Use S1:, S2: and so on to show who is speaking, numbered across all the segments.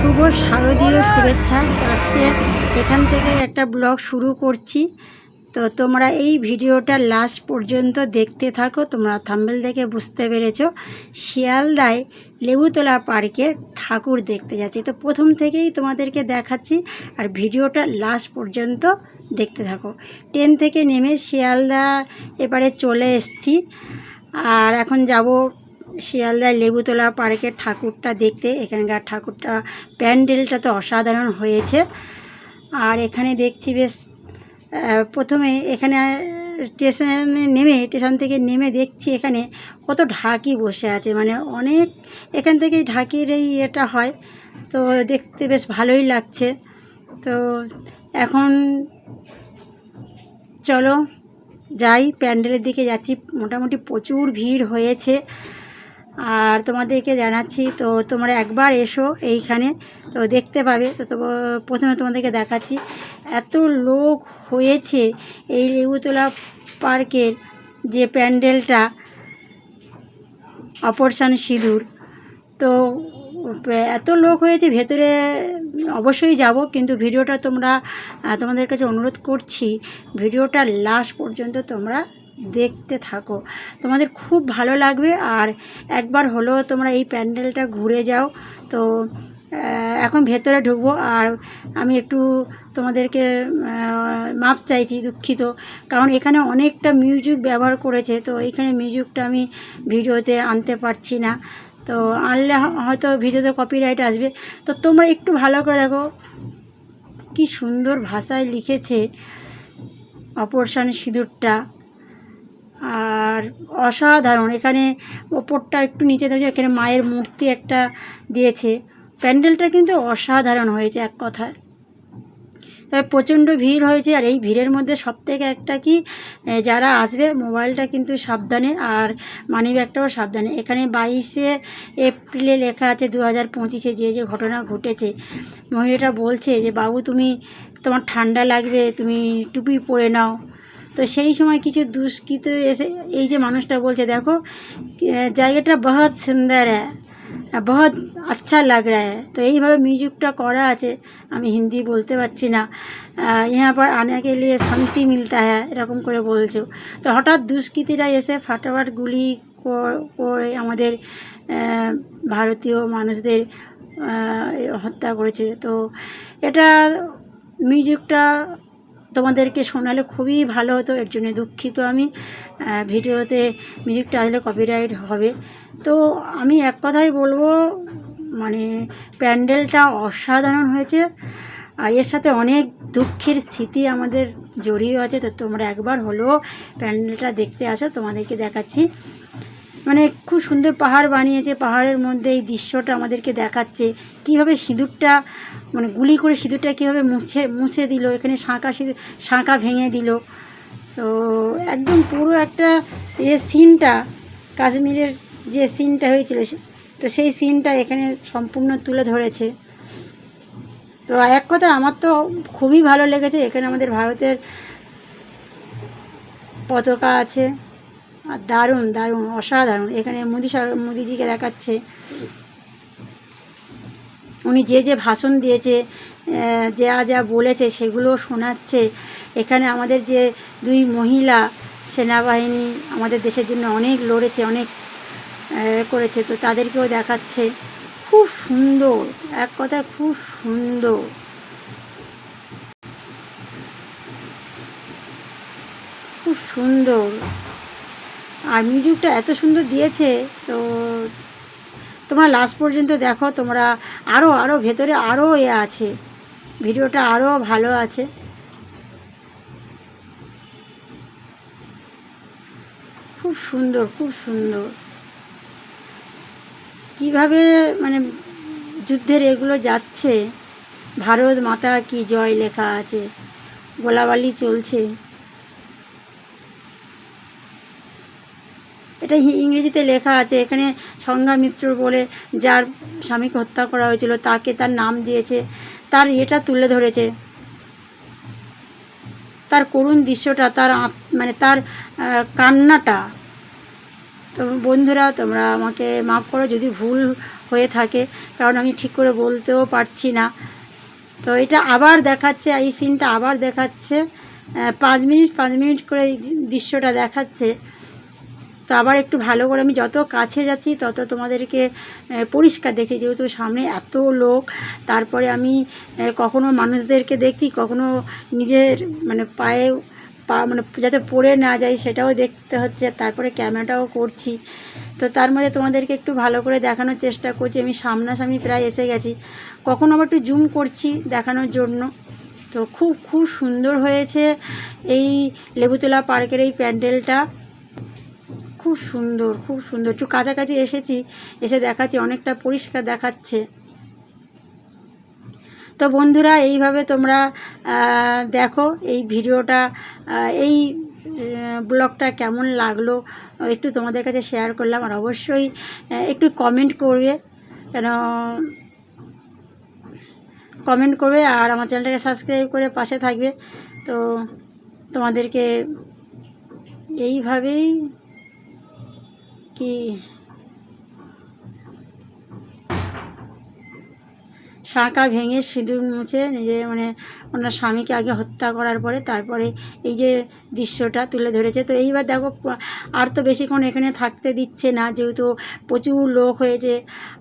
S1: শুভ শারদীয় শুভেচ্ছা। আজকে এখান থেকে একটা ব্লগ শুরু করছি। তো তোমরা এই ভিডিওটা লাস্ট পর্যন্ত দেখতে থাকো। তোমরা থাম্বেল দেখে বুঝতে পেরেছ। শিয়ালদায় লেবুতলা পার্কে ঠাকুর দেখতে যাচ্ছি। তো প্রথম থেকেই তোমাদেরকে দেখাচ্ছি আর ভিডিওটা লাস্ট পর্যন্ত দেখতে থাকো। ট্রেন থেকে নেমে শিয়ালদা এবারে চলে এসছি। আর এখন যাব শিয়ালদায় লেবুতলা পার্কের ঠাকুরটা দেখতে। এখানকার ঠাকুরটা প্যান্ডেলটা তো অসাধারণ হয়েছে। আর এখানে দেখছি বেশ প্রথমে এখানে স্টেশনে নেমে, স্টেশন থেকে নেমে দেখছি এখানে কত ঢাকি বসে আছে। মানে অনেক, এখান থেকেই ঢাকির এই এটা হয়। তো দেখতে বেশ ভালোই লাগছে। তো এখন চলো, যাই, প্যান্ডেলের দিকে যাচ্ছি। মোটামুটি প্রচুর ভিড় হয়েছে। আর তোমাদেরকে জানাচ্ছি, তো তোমরা একবার এসো এইখানে, তো দেখতে পাবে। তো প্রথমে তোমাদেরকে দেখাচ্ছি, এত লোক হয়েছে এই লেবুতলা পার্কের যে প্যান্ডেলটা, অপারেশন সিঁদুর। তো এত লোক হয়েছে, ভেতরে অবশ্যই যাব, কিন্তু ভিডিওটা তোমরা তোমাদের কাছে অনুরোধ করছি, ভিডিওটা লাস্ট পর্যন্ত তোমরা দেখতে থাকো। তোমাদের খুব ভালো লাগবে। আর একবার হলেও তোমরা এই প্যান্ডেলটা ঘুরে যাও। তো এখন ভেতরে ঢুকবো। আর আমি একটু তোমাদেরকে মাপ চাইছি দুঃখিত। কারণ এখানে অনেকটা মিউজিক ব্যবহার করেছে। তো এইখানে মিউজিকটা আমি ভিডিওতে আনতে পারছি না। তো আনলে হয়তো ভিডিওতে কপিরাইট আসবে। তো তোমরা একটু ভালো করে দেখো। কি সুন্দর ভাষায় লিখেছে অপারেশন সিঁদুরটা। আর অসাধারণ। এখানে ওপরটা একটু নিচে দেখো এখানে মায়ের মূর্তি একটা দিয়েছে। প্যান্ডেলটা কিন্তু অসাধারণ হয়েছে এক কথায়। তবে প্রচণ্ড ভিড় হয়েছে আর এই ভিড়ের মধ্যে সবথেকে একটা কি যারা আসবে মোবাইলটা কিন্তু সাবধানে আর মানি ব্যাগটাও সাবধানে। এখানে বাইশে এপ্রিলে লেখা আছে দু হাজার পঁচিশে যে যে ঘটনা ঘটেছে। মহিলাটা বলছে যে, বাবু, তুমি তোমার ঠান্ডা লাগবে, তুমি টুপি পরে নাও। তো সেই সময় কিছু দুষ্কৃত এসে, এই যে মানুষটা বলছে, দেখো জায়গাটা বহুত সুন্দর হ্যাঁ বহুত আচ্ছা লাগ রা হ্যাঁ। তো এইভাবে মিউজিকটা করা আছে, আমি হিন্দি বলতে পারছি না। ইহা পর আনাকে লিয়ে শান্তি মিলতা হ্যাঁ এরকম করে বলছো। তো হঠাৎ দুষ্কৃতিরা এসে ফাটাফাট গুলি করে আমাদের ভারতীয় মানুষদের হত্যা করেছে। তো এটা মিউজিকটা তোমাদেরকে শোনালে খুবই ভালো হতো, এর জন্য দুঃখিত আমি। ভিডিওতে মিউজিকটা আসলে কপিরাইট হবে। তো আমি এক কথাই বলব মানে প্যান্ডেলটা অসাধারণ হয়েছে। আর এর সাথে অনেক দুঃখের স্মৃতি আমাদের জড়িয়ে আছে। তো তোমরা একবার হলেও প্যান্ডেলটা দেখতে আসো, তোমাদেরকে দেখাচ্ছি। মানে খুব সুন্দর পাহাড় বানিয়েছে। পাহাড়ের মধ্যে এই দৃশ্যটা আমাদেরকে দেখাচ্ছে। কীভাবে সিঁদুরটা মানে গুলি করে সিঁদুরটা কীভাবে মুছে মুছে দিল, এখানে শাঁকা সিঁদুর শাঁকা ভেঙে দিল। তো একদম পুরো একটা এ সিনটা, কাশ্মীরের যে সিনটা হয়েছিল, তো সেই সিনটা এখানে সম্পূর্ণ তুলে ধরেছে। তো এক কথা, আমার তো খুবই ভালো লেগেছে। এখানে আমাদের ভারতের পতাকা আছে। আর দারুণ দারুণ, অসাধারণ। এখানে মোদি মোদিজিকে দেখাচ্ছে। উনি যে যে ভাষণ দিয়েছে যা যা বলেছে, সেগুলো শোনাচ্ছে। এখানে আমাদের যে দুই মহিলা সেনাবাহিনী আমাদের দেশের জন্য অনেক লড়েছে, অনেক করেছে, তো তাদেরকেও দেখাচ্ছে। খুব সুন্দর, এক কথায় খুব সুন্দর। খুব সুন্দর। আর মিউজিকটা এত সুন্দর দিয়েছে, তো তোমরা লাস্ট পর্যন্ত দেখো, তোমরা আরও আরও ভেতরে আরও এ আছে। ভিডিওটা আরও ভালো আছে। খুব সুন্দর খুব সুন্দর। কীভাবে মানে যুদ্ধের এগুলো যাচ্ছে? ভারত মাতা কি জয় লেখা আছে। গোলাবালি চলছে। এটা ইংরেজিতে লেখা আছে, এখানে সংঘামিত্র বলে যার স্বামীকে হত্যা করা হয়েছিল, তাকে তার নাম দিয়েছে, তার এটা তুলে ধরেছে। তার করুণ দৃশ্যটা, তার মানে তার কান্নাটা। তো বন্ধুরা, তোমরা আমাকে মাফ করো যদি ভুল হয়ে থাকে, কারণ আমি ঠিক করে বলতেও পারছি না। তো এটা আবার দেখাচ্ছে, এই সিনটা আবার দেখাচ্ছে পাঁচ মিনিট পাঁচ মিনিট করে দৃশ্যটা দেখাচ্ছে। তো আবার একটু ভালো করে আমি যত কাছে যাচ্ছি, তত তোমাদেরকে পরিষ্কার দেখছি। যেহেতু সামনে এত লোক, তারপরে আমি কখনো মানুষদেরকে দেখছি, কখনো নিজের মানে পায়ে, পা মানে যাতে পড়ে না যায় সেটাও দেখতে হচ্ছে, তারপরে ক্যামেরাটাও করছি। তো তার মধ্যে তোমাদেরকে একটু ভালো করে দেখানোর চেষ্টা করছি। আমি সামনাসামনি প্রায় এসে গেছি। কখনো আবার একটু জুম করছি দেখানোর জন্য। তো খুব খুব সুন্দর হয়েছে এই লেবুতলা পার্কের এই প্যান্ডেলটা। খুব সুন্দর খুব সুন্দর। একটু কাছাকাছি এসেছি, এসে দেখাচ্ছি, অনেকটা পরিষ্কার দেখাচ্ছে। তো বন্ধুরা, এইভাবে তোমরা দেখো এই ভিডিওটা এই ব্লগটা কেমন লাগল, একটু তোমাদের কাছে শেয়ার করলাম। আর অবশ্যই একটু কমেন্ট করবে, কেন, কমেন্ট করবে আর আমার চ্যানেলটাকে সাবস্ক্রাইব করে পাশে থাকবে। তো তোমাদেরকে, এইভাবেই কি শাঁখা ভেঙে সিঁদুর মুছে নিজে মানে ওনার স্বামীকে আগে হত্যা করার পরে তারপরে এই যে দৃশ্যটা তুলে ধরেছে। তো এইবার দেখো, আর তো বেশিক্ষণ এখানে থাকতে দিচ্ছে না, যেহেতু প্রচুর লোক হয়েছে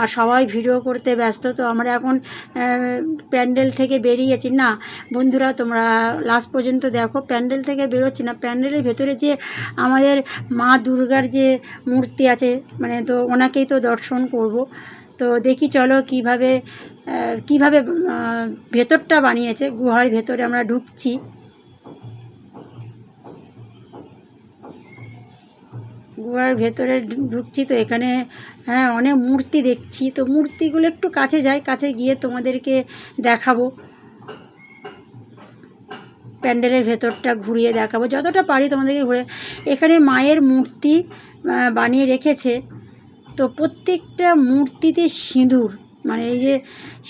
S1: আর সবাই ভিডিও করতে ব্যস্ত। তো আমরা এখন প্যান্ডেল থেকে বেরিয়েছি। না, বন্ধুরা, তোমরা লাস্ট পর্যন্ত দেখো, প্যান্ডেল থেকে বেরোচ্ছি না। প্যান্ডেলের ভেতরে যে আমাদের মা দুর্গার যে মূর্তি আছে মানে তো ওনাকেই তো দর্শন করব। তো দেখি চলো কীভাবে কীভাবে ভেতরটা বানিয়েছে, গুহার ভেতরে আমরা ঢুকছি। গুহার ভেতরে ঢুকছি তো এখানে হ্যাঁ অনেক মূর্তি দেখছি। তো মূর্তিগুলো একটু কাছে যাই, কাছে গিয়ে তোমাদেরকে দেখাবো। প্যান্ডেলের ভেতরটা ঘুরিয়ে দেখাবো। যতটা পারি তোমাদেরকে ঘুরে, এখানে মায়ের মূর্তি বানিয়ে রেখেছে। তো প্রত্যেকটা মূর্তিতে সিঁদুর মানে এই যে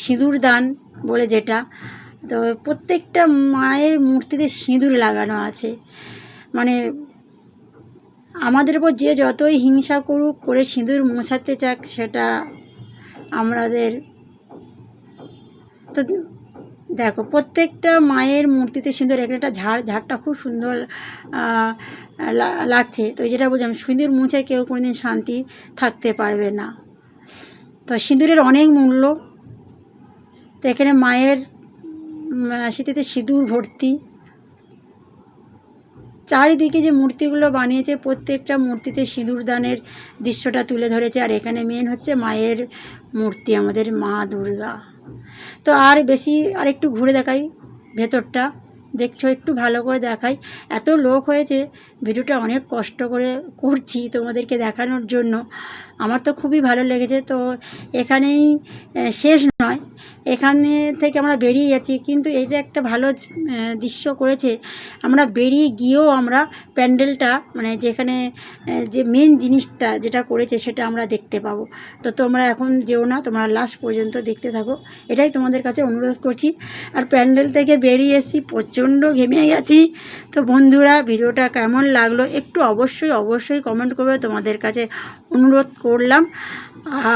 S1: সিঁদুর দান বলে যেটা, তো প্রত্যেকটা মায়ের মূর্তিতে সিঁদুর লাগানো আছে। মানে আমাদের উপর যে যতই হিংসা করুক করে সিঁদুর মোছাতে চাক সেটা আমাদের। তো দেখো, প্রত্যেকটা মায়ের মূর্তিতে সিঁদুর, এখানে একটা ঝাড়, ঝাড়টা খুব সুন্দর লাগছে। তো যেটা বলছিলাম সিঁদুর মুছে কেউ কোনোদিন শান্তি থাকতে পারবে না। তো সিঁদুরের অনেক মূল্য। তো এখানে মায়ের স্মৃতিতে সিঁদুর ভর্তি। চারিদিকে যে মূর্তিগুলো বানিয়েছে, প্রত্যেকটা মূর্তিতে সিঁদুর দানের দৃশ্যটা তুলে ধরেছে। আর এখানে মেন হচ্ছে মায়ের মূর্তি, আমাদের মা দুর্গা। তো আর বেশি আর একটু ঘুরে দেখাই ভেতরটা। দেখছ, একটু ভালো করে দেখাই। এত লোক হয়েছে ভিডিওটা অনেক কষ্ট করে করছি তোমাদেরকে দেখানোর জন্য। আমার তো খুবই ভালো লেগেছে। তো এখানেই শেষ নয়। এখানে থেকে আমরা বেরিয়ে যাচ্ছি। কিন্তু এটা একটা ভালো দৃশ্য করেছে। আমরা বেরিয়ে গিয়েও আমরা প্যান্ডেলটা মানে যেখানে যে মেন জিনিসটা যেটা করেছে সেটা আমরা দেখতে পাবো। তো তোমরা এখন যেও না, তোমরা লাস্ট পর্যন্ত দেখতে থাকো। এটাই তোমাদের কাছে অনুরোধ করছি। আর প্যান্ডেল থেকে বেরিয়ে এসি প্রচণ্ড ঘেমে গেছি। তো বন্ধুরা, ভিডিওটা কেমন লাগল, একটু অবশ্যই অবশ্যই কমেন্ট করবে তোমাদের কাছে অনুরোধ করলাম।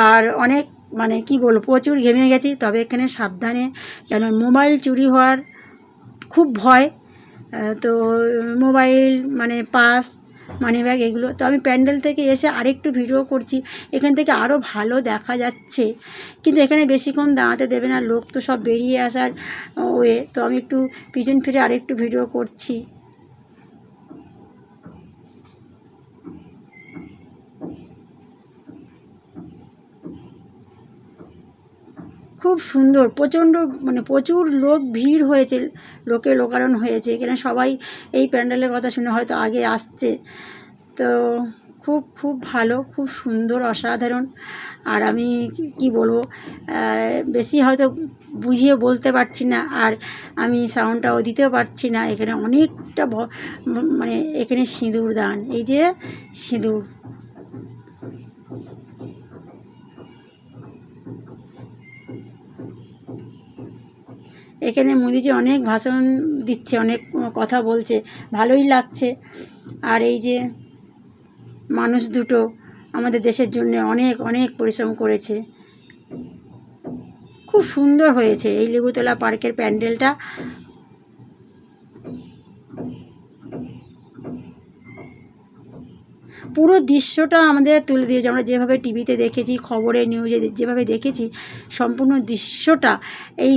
S1: আর অনেক মানে কি বলব, প্রচুর ঘেমে গেছি, তবে এখানে সাবধানে কেন মোবাইল চুরি হওয়ার খুব ভয়। তো মোবাইল মানে পাস মানি ব্যাগ এগুলো, তো আমি প্যান্ডেল থেকে এসে আরেকটু ভিডিও করছি। এখান থেকে আরও ভালো দেখা যাচ্ছে। কিন্তু এখানে বেশিক্ষণ দাঁড়াতে দেবে না, লোক তো সব বেরিয়ে আসার ওয়ে। তো আমি একটু পিছন ফিরে আরেকটু ভিডিও করছি। খুব সুন্দর, প্রচণ্ড মানে প্রচুর লোক ভিড় হয়েছে, লোকে লোকারণ হয়েছে। এখানে সবাই এই প্যান্ডেলের কথা শুনে হয়তো আগে আসছে। তো খুব খুব ভালো, খুব সুন্দর, অসাধারণ। আর আমি কি- বলব বেশি হয়তো বুঝিয়ে বলতে পারছি না, আর আমি সাউন্ডটাও দিতেও পারছি না। এখানে অনেকটা মানে এখানে সিঁদুর দান এই যে সিঁদুর। এখানে মোদিজি অনেক ভাষণ দিচ্ছে, অনেক কথা বলছে, ভালোই লাগছে। আর এই যে মানুষ দুটো আমাদের দেশের জন্য অনেক অনেক পরিশ্রম করেছে। খুব সুন্দর হয়েছে এই লেবুতলা পার্কের প্যান্ডেলটা। পুরো দৃশ্যটা আমাদের তুলে দিয়েছে। আমরা যেভাবে টিভিতে দেখেছি খবরে নিউজে যেভাবে দেখেছি, সম্পূর্ণ দৃশ্যটা এই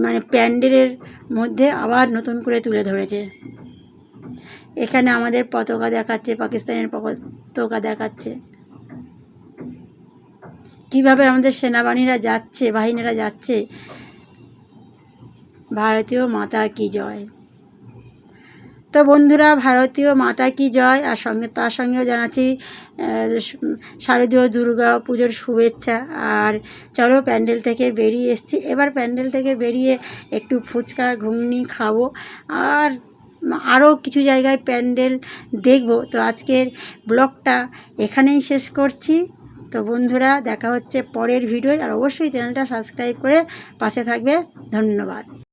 S1: মানে প্যান্ডেলের মধ্যে আবার নতুন করে তুলে ধরেছে। এখানে আমাদের পতাকা দেখাচ্ছে, পাকিস্তানের পতাকা দেখাচ্ছে। কীভাবে আমাদের সেনাবাহিনীরা যাচ্ছে, বাহিনীরা যাচ্ছে? ভারতীয় মাতা কি জয়? তো বন্ধুরা, ভারতীয় মাতা কি জয়? আর সঙ্গে, তার সঙ্গেও জানাচ্ছি শারদীয় দুর্গা পুজোর শুভেচ্ছা। আর চলো প্যান্ডেল থেকে বেরিয়ে এসছি। এবার প্যান্ডেল থেকে বেরিয়ে একটু ফুচকা, ঘুগনি খাব। আর আরও কিছু জায়গায় প্যান্ডেল দেখব। তো আজকের ব্লগটা এখানেই শেষ করছি। তো বন্ধুরা, দেখা হচ্ছে পরের ভিডিও আর অবশ্যই চ্যানেলটা সাবস্ক্রাইব করে পাশে থাকবে। ধন্যবাদ।